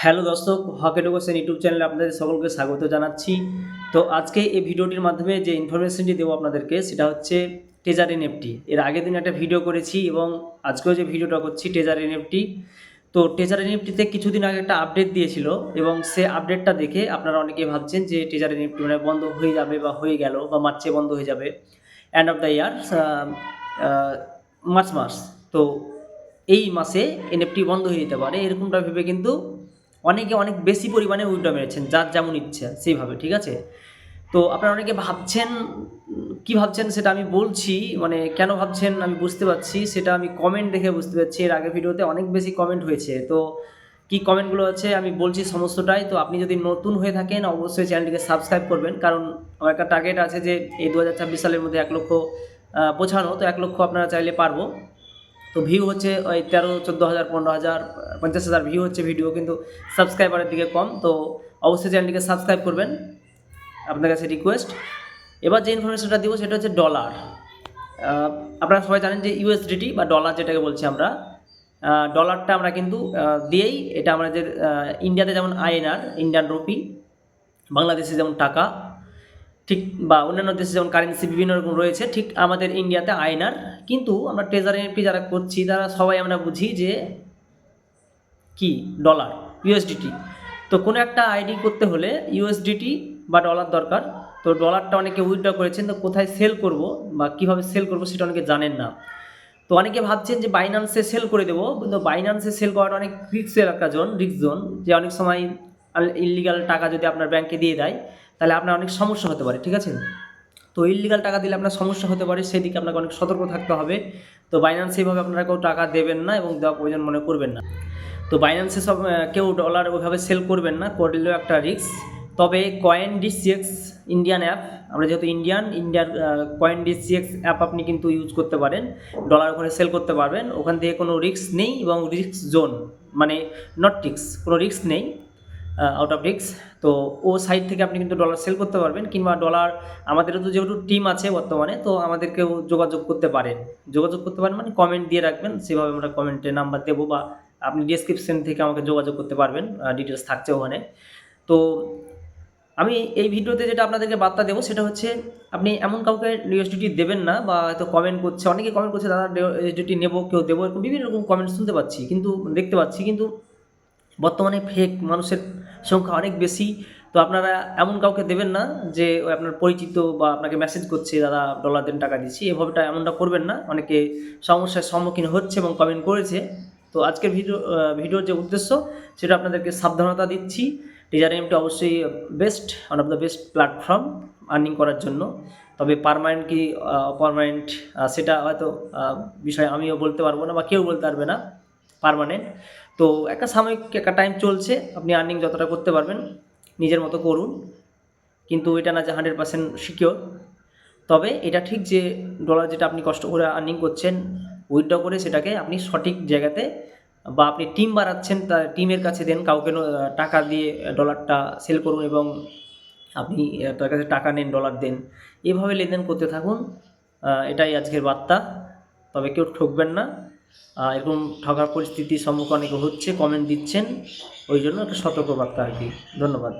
Hello দর্শক Hockett question YouTube চ্যানেলে আপনাদের সকলকে স্বাগত জানাচ্ছি। তো আজকে এই ভিডিওটির মাধ্যমে যে ইনফরমেশনটি দেবো আপনাদেরকে, সেটা হচ্ছে টেজার এনএফটি এর আগের দিন একটা ভিডিও করেছি এবং আজকেও যে ভিডিওটা করছি টেজার এনএফটি তো টেজার এনএফটিতে কিছুদিন আগে একটা আপডেট দিয়েছিল এবং সে আপডেটটা দেখে আপনারা অনেকে ভাবছেন যে টেজার এনএফটি মানে বন্ধ হয়ে যাবে বা হয়ে গেল বা মার্চে বন্ধ হয়ে যাবে। End of the year March মাস তো এই মাসে এনএফটি বন্ধ হয়ে যেতে পারে, এরকমটা ভেবে কিন্তু অনেকে অনেক বেশি পরিমাণে উইড্রো মেরেছেন, যার যেমন ইচ্ছা সেইভাবে, ঠিক আছে? তো আপনারা অনেকে ভাবছেন, কি ভাবছেন সেটা আমি বলছি মানে কেন ভাবছেন আমি বুঝতে পারছি, সেটা আমি কমেন্ট দেখে বুঝতে পারছি। এর আগে ভিডিওতে অনেক বেশি কমেন্ট হয়েছে, তো কি কমেন্টগুলো আছে আমি বলছি সমস্তটাই। তো আপনি যদি নতুন হয়ে থাকেন, অবশ্যই চ্যানেলটিকে সাবস্ক্রাইব করবেন, কারণ আমার একটা টার্গেট আছে যে এই দু হাজার ছাব্বিশ সালের মধ্যে এক লক্ষ পৌঁছানো, তো এক লক্ষ আপনারা চাইলে পারব। তো ভিউ হচ্ছে, ওই তেরো, চোদ্দ হাজার, পনেরো হাজার, পঞ্চাশ হাজার ভিউ হচ্ছে ভিডিও কিন্তু সাবস্ক্রাইবারের দিকে কম। তো অবশ্যই চ্যানেলটিকে সাবস্ক্রাইব করবেন। আপনার কাছে রিকোয়েস্ট এবার যে ইনফরমেশনটা দিব, সেটা হচ্ছে ডলার আপনারা সবাই জানেন যে ইউএসডিটি বা ডলার যেটাকে বলছি আমরা ডলারটা আমরা কিন্তু দিয়েই এটা আমাদের ইন্ডিয়াতে যেমন আইএনআর ইন্ডিয়ান রুপি বাংলাদেশে যেমন টাকা ঠিক বা অন্যান্য দেশে যেমন কারেন্সি বিভিন্ন রকম রয়েছে, ঠিক আমাদের ইন্ডিয়াতে আয়নার কিন্তু আমরা ট্রেজার এনপি যারা করছি, তারা সবাই আমরা বুঝি যে কি? ডলার ইউএসডিটি তো কোনো একটা আইডি করতে হলে ইউএসডিটি বা ডলার দরকার। তো ডলারটা অনেকে উইথড্র করেছেন, তো কোথায় সেল করব বা কীভাবে সেল করব সেটা অনেকে জানেন না। তো অনেকে ভাবছেন যে বাইন্যান্সে সেল করে দেবো, কিন্তু বাইন্যান্সে সেল করাটা অনেক রিক্সের একটা জোন রিক্স জোন যে অনেক সময় ইলিগাল টাকা যদি আপনার ব্যাংকে দিয়ে দেয় তাহলে আপনার অনেক সমস্যা হতে পারে, ঠিক আছে? তো ইলিগাল টাকা দিলে আপনার সমস্যা হতে পারে, সেদিকে আপনাকে অনেক সতর্ক থাকতে হবে। তো বাইন্যান্স এইভাবে আপনারা কেউ টাকা দেবেন না এবং দেওয়া প্রয়োজন মনে করবেন না। তো বাইন্যান্সে সব কেউ ডলার ওইভাবে সেল করবেন না, করলেও একটা রিস্ক তবে কয়েন ডিসিএক্স ইন্ডিয়ান অ্যাপ আমরা যেহেতু ইন্ডিয়ান ইন্ডিয়ার কয়েন ডিসিএক্স অ্যাপ আপনি কিন্তু ইউজ করতে পারেন। ডলার ওখানে সেল করতে পারবেন। ওখান থেকে কোনো রিস্ক নেই এবং রিস্ক জোন মানে নট রিক্স কোনো রিস্ক নেই। আউট অফ রিক্স তো ও সাইড থেকে আপনি কিন্তু ডলার সেল করতে পারবেন কিংবা ডলার আমাদেরও তো যেহেতু টিম আছে বর্তমানে, তো আমাদেরকেও যোগাযোগ করতে পারেন। যোগাযোগ করতে পারেন মানে কমেন্ট দিয়ে রাখবেন, সেভাবে আমরা কমেন্টে নাম্বার দেবো বা আপনি ডিসক্রিপশন থেকে আমাকে যোগাযোগ করতে পারবেন ডিটেলস থাকছে ওখানে। তো আমি এই ভিডিওতে যেটা আপনাদেরকে বার্তা দেবো সেটা হচ্ছে, আপনি এমন কাউকে ইউএসডিটি দেবেন না বা হয়তো কমেন্ট করছে, অনেকে কমেন্ট করছে, দাদা ইউএসডিটি নেব, কেউ দেবো, এরকম বিভিন্ন রকম কমেন্ট শুনতে পাচ্ছি, কিন্তু দেখতে পাচ্ছি, কিন্তু বর্তমানে ফেক মানুষের সংখ্যা অনেক বেশি। তো আপনারা এমন কাউকে দেবেন না যে আপনার পরিচিত বা আপনাকে মেসেজ করছে, দাদা ডলার দেন, টাকা দিচ্ছি। এভাবেটা এমনটা করবেন না। অনেকে সমস্যার সম্মুখীন হচ্ছে এবং কমেন্ট করেছে। তো আজকের ভিডিও ভিডিওর যে উদ্দেশ্য, সেটা আপনাদেরকে সাবধানতা দিচ্ছি। টিজার এমটি অবশ্যই best one of the best platform earning করার জন্য। তবে পারমানেন্ট কি অপারমানেন্ট সেটা হয়তো বিষয় আমিও বলতে পারব না বা কেউ বলতে পারবে না। পারমানেন্ট তো একটা সাময়িক একটা টাইম চলছে, আপনি আর্নিং যতটা করতে পারবেন, নিজের মতো করুন। কিন্তু এটা না যে হান্ড্রেড পার্সেন্ট সিকিওর তবে এটা ঠিক যে ডলার যেটা আপনি কষ্ট করে আর্নিং করছেন উইথড্র করে সেটাকে আপনি সঠিক জায়গাতে বা আপনি টিম বাড়াচ্ছেন তার টিমের কাছে দেন, কাউকে টাকা দিয়ে ডলারটা সেল করুন এবং আপনি তার কাছে টাকা নেন ডলার দেন। এভাবে লেনদেন করতে থাকুন। এটাই আজকের বার্তা। তবে কেউ ঠকবেন না। এরকম ঠকার পরিস্থিতির সম্মুখীন অনেকে হচ্ছে কমেন্ট দিচ্ছেন, ওই জন্য একটা সতর্কবার্তা আর কি। ধন্যবাদ।